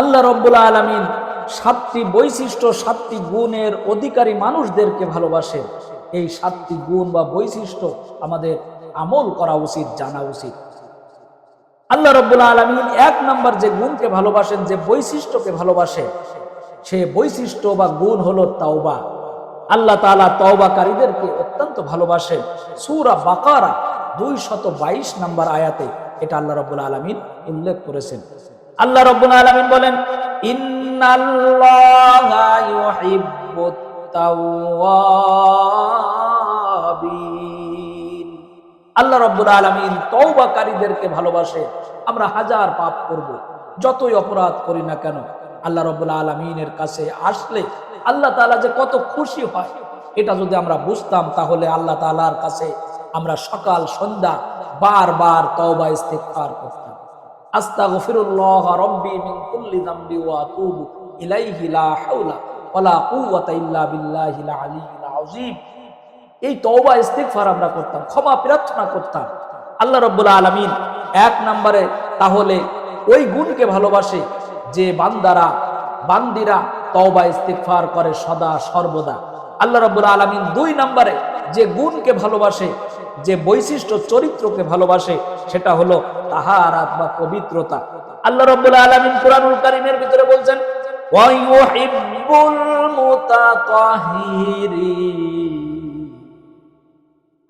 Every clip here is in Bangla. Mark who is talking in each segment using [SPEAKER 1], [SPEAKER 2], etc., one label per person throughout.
[SPEAKER 1] আল্লাহ রব্বুল আলমিন সাতটি বৈশিষ্ট্য, সাতটি গুণের অধিকারী মানুষদেরকে ভালোবাসে। এই সাতটি গুণ বা বৈশিষ্ট্য আমাদের আমল করা উচিত, জানা উচিত। আল্লাহ রব্বুল আলমিন এক নম্বর যে গুণকে ভালোবাসেন, যে বৈশিষ্ট্যকে ভালোবাসে, সে বৈশিষ্ট্য বা গুণ হলো তাওবা। আল্লাহ তালা তওবাকারীদেরকে অত্যন্ত ভালোবাসেন। সুরা বাকারা দুই শত বাইশ নম্বর আয়াতে এটা আল্লাহ রব্বুল আলমিন উল্লেখ করেছেন। আল্লাহ রব্বুল আলমিন বলেন আল্লাহ রব্বুল আলমিন তৌবাকারীদেরকে ভালোবাসে, আমরা হাজার পাপ করব, যতই অপরাধ করি না কেন। আল্লাহ রব্বুল আলমিনের কাছে আসলে আল্লাহ তালা যে কত খুশি হয়, এটা যদি আমরা বুঝতাম, তাহলে আল্লাহ তালার কাছে আমরা সকাল, সন্ধ্যা বারবার তওবা ইস্তেগফার করতাম। আস্তাগফিরুল্লাহ আমরা করতাম, ক্ষমা প্রার্থনা করতাম। আল্লাহ রব্বুল আলামিন এক নম্বরে তাহলে ওই গুণকে ভালোবাসে যে বান্দারা, বান্দিরা তওবা, ইস্তেগফার করে সদা সর্বদা। আল্লাহ রব্বুল আলামিন দুই নম্বরে যে গুণকে ভালোবাসে যে বৈশিষ্ট্য চরিত্রকে ভালোবাসে, সেটা হলো তাহারাত বা পবিত্রতা। আল্লাহ রব্বুল আলামিন কুরআনুল কারীমের ভিতরে বলছেন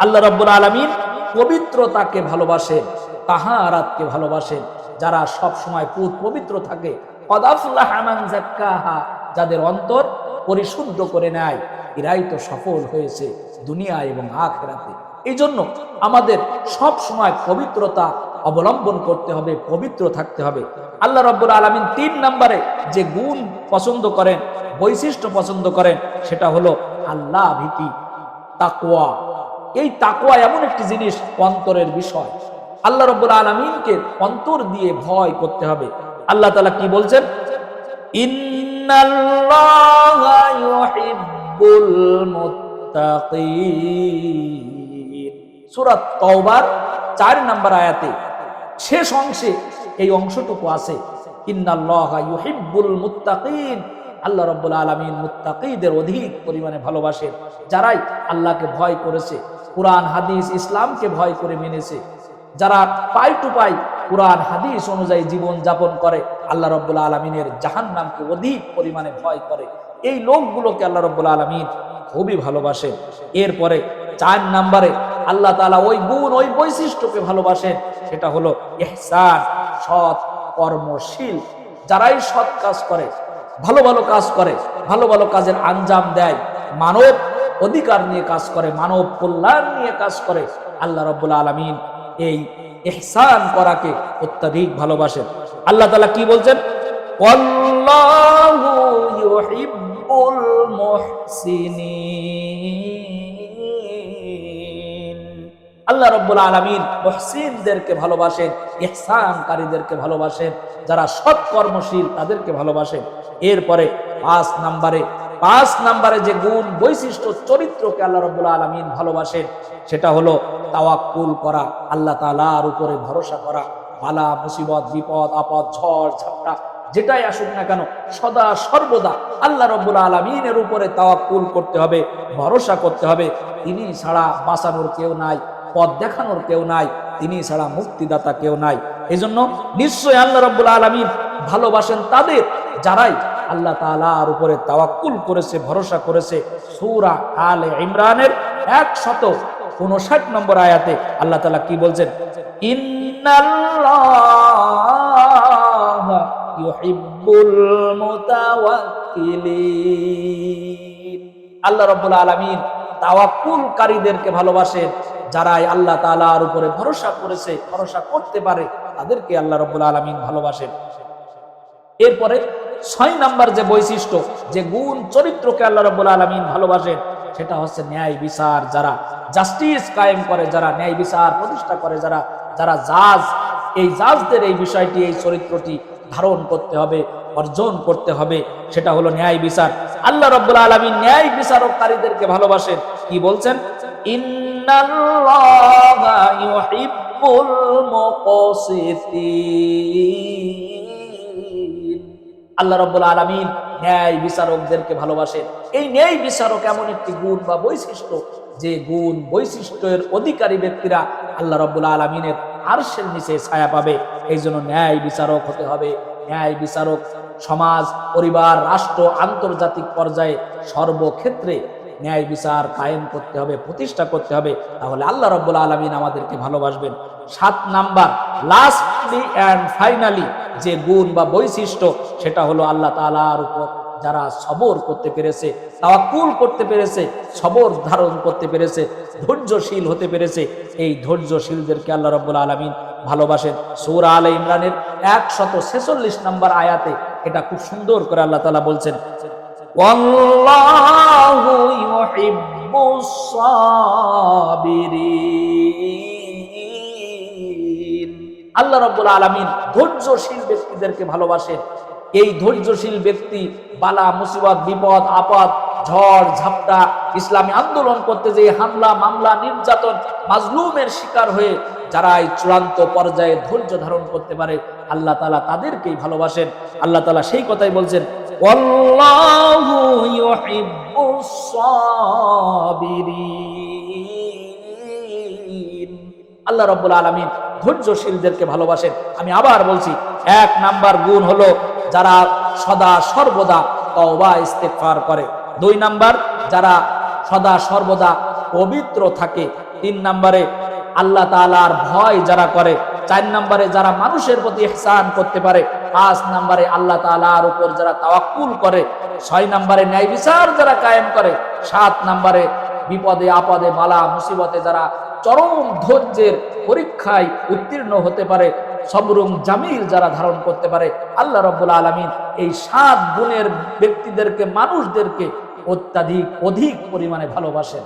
[SPEAKER 1] আল্লাহ রব্বুল আলমিন পবিত্রতাকে ভালোবাসেন, তাহারাতকে ভালোবাসেন। যারা সব সময় পুত পবিত্র থাকে যাদের অন্তর পরিশুদ্ধ করে নেয়, এরাই তো সফল হয়েছে দুনিয়া এবং আখেরাতে। এই জন্য আমাদের সব সময় পবিত্রতা অবলম্বন করতে হবে, পবিত্র থাকতে হবে। আল্লাহ রব্বুল আলমিন তিন নম্বরে যে গুণ পছন্দ করেন, বৈশিষ্ট্য পছন্দ করেন, সেটা হলো আল্লাহ ভীতি তাকুয়া এই তাকুয়া এমন একটি জিনিস, অন্তরের বিষয়। আল্লাহ রব্বুল আলমিনকে অন্তর দিয়ে ভয় করতে হবে। আল্লাহ তালা কি বলছেন? ইন্নাল্লাহা সূরা তওবার 4 নম্বর আয়াতে, শেষ অংশে এই অংশটুকু আছে। আল্লাহ রব্বুল আলমিন মুত্তাকিদের অধিক পরিমাণে ভালোবাসেন। যারাই আল্লাহকে ভয় করেছে, কোরআন, হাদিস, ইসলামকে ভয় করে মেনেছে। যারা পাই টু পাই কোরআন, হাদিস অনুযায়ী জীবন যাপন করে, আল্লাহ রব্বুল আলমিনের জাহান নামকে অধিক পরিমাণে ভয় করে। এই লোকগুলোকে আল্লাহ রব্বুল আলমিন খুবই ভালোবাসেন। এরপরে চার নাম্বারে আল্লাহ তালা ওই গুণ, ওই বৈশিষ্ট্যকে ভালোবাসেন, সেটা হলো এহসান সৎ, কর্মশীল। যারাই সৎ কাজ করে, ভালো ভালো কাজ করে, ভালো ভালো কাজের আঞ্জাম দেয়, মানব অধিকার নিয়ে কাজ করে, মানব কল্যাণ নিয়ে কাজ করে, আল্লাহ রব্বুল আলমিন এই এহসান করাকে অত্যাধিক ভালোবাসেন। আল্লাহ তালা কি বলছেন? ইউহিব্বুল আল্লাহ রব্বুল আলমিন মহসিনদেরকে ভালোবাসেন, ইহসানকারীদেরকে ভালোবাসেন, যারা সৎ কর্মশীল তাদেরকে ভালোবাসেন। এরপরে পাঁচ নাম্বারে পাঁচ নাম্বারে যে গুণ বৈশিষ্ট্য চরিত্রকে আল্লাহ রব্বুল আলমিন ভালোবাসেন, সেটা হলো তাওয়াক্কুল করা, আল্লাহ তালার উপরে ভরসা করা বালা মুসিবত, বিপদ, আপদ, ঝড়, ঝাপটা, যেটাই আসুক না কেন, সদা সর্বদা আল্লাহ রব্বুল আলমিনের উপরে তাওয়াক্কুল করতে হবে, ভরসা করতে হবে। তিনি ছাড়া বাঁচানোর কেউ নাই। পথ দেখানোর কেউ নাই, তিনি ছাড়া মুক্তিদাতা কেউ নাই। এই জন্য নিশ্চয় আল্লাহ রব্বুল আলমিন ভালোবাসেন তাদের যারাই আল্লাহ তালার উপরে তাওয়াক্কুল করেছে, ভরসা করেছে। সূরা আলে ইমরানের একশত উনষাট নম্বর আয়াতে আল্লাহ তালা কি বলছেন? আল্লাহ রাব্বুল আলামিন তাওয়াক্কুলকারীদেরকে ভালোবাসেন। যারাই আল্লাহ তাআলার উপরে ভরসা করেছে, ভরসা করতে পারে, তাদেরকে আল্লাহ রাব্বুল আলামিন ভালোবাসেন। এরপরে ছয় নাম্বার যে বৈশিষ্ট্য, যে গুণ চরিত্রকে আল্লাহ রাব্বুল আলামিন ভালোবাসেন, সেটা হচ্ছে ন্যায় বিচার যারা জাস্টিস কায়েম করে, যারা ন্যায় বিচার প্রতিষ্ঠা করে, যারা যারা জাজ, এই জাজদের এই বিষয়টি, এই চরিত্রটি ধারণ করতে হবে, অর্জন করতে হবে, সেটা হলো ন্যায় বিচার। আল্লাহ রব্বুল আলমী ন্যায় বিচারককারীদেরকে ভালোবাসেন। কি বলছেন? আল্লাহ রব্বুল আলমিন ন্যায় বিচারকদেরকে ভালোবাসেন। এই ন্যায় বিচারক এমন একটি গুণ বা বৈশিষ্ট্য যে গুণ, বৈশিষ্ট্যের অধিকারী ব্যক্তিরা আল্লাহ রব্বুল আলমিনের আরশের নিচে ছায়া পাবে। এই জন্য ন্যায় বিচারক হতে হবে। ন্যায় বিচারক সমাজ, পরিবার, রাষ্ট্র, আন্তর্জাতিক পর্যায়ে সর্বক্ষেত্রে ন্যায় বিচার কায়েম করতে হবে, প্রতিষ্ঠা করতে হবে, তাহলে আল্লাহ রব্বুল আলমিন আমাদেরকে ভালোবাসবেন। সাত নাম্বার লাস্টলি অ্যান্ড ফাইনালি যে গুণ বা বৈশিষ্ট্য, সেটা হলো আল্লাহ তালার উপর যারা সবর করতে পেরেছে, তাওয়াক্কুল করতে পেরেছে, সবর ধারণ করতে পেরেছে, ধৈর্যশীল হতে পেরেছে, এই ধৈর্যশীলদেরকে আল্লাহ রব্বুল আলমিন ভালোবাসেন। সৌরা আল ইমরানের একশত ছেচল্লিশ নম্বর আয়াতে এটা খুব সুন্দর করে আল্লাহ তালা বলছেন ওয়াল্লাহু ইউহিব্বুস সাবিরিন আল্লাহ রাব্বুল আলামিন ধৈর্যশীল ব্যক্তিদেরকে ভালোবাসেন এই ধৈর্যশীল ব্যক্তি বালা মুসিবত বিপদ আপদ ঝড় ঝাপটা ইসলামী আন্দোলন করতে যে হামলা মামলা নির্যাতন মাজলুমের শিকার হয়ে যারা এই চূড়ান্ত পর্যায়ে ধৈর্য ধারণ করতে পারে আল্লাহ তালা তাদেরকেই ভালোবাসেন আল্লাহ তালা সেই কথাই বলছেন والله يحب الصابرين আল্লাহ রব্বুল আলমিন ধৈর্যশীলদেরকে ভালোবাসেন। আমি আবার বলছি, এক নাম্বার গুণ হলো যারা সদা সর্বদা তওবা, ইস্তেগফার করে। দুই নাম্বার, যারা সদা সর্বদা পবিত্র থাকে। তিন নাম্বারে, আল্লাহ তাআলার ভয় যারা করে চার নম্বরে যারা মানুষের প্রতি ইহসান করতে পারে, পাঁচ নম্বরে আল্লাহ তাআলার উপর যারা তাওয়াক্কুল করে, ছয় নম্বরে ন্যায় বিচার যারা কায়েম করে, সাত নম্বরে বিপদে, আপদে, বালা, মুসিবতে যারা চরম ধৈর্যের পরীক্ষায় উত্তীর্ণ হতে পারে সবরুম জামিল যারা ধারণ করতে পারে, আল্লাহ রব্বুল আলমিন এই সাত গুণের ব্যক্তিদেরকে, মানুষদেরকে অত্যাধিক, অধিক পরিমাণে ভালোবাসেন।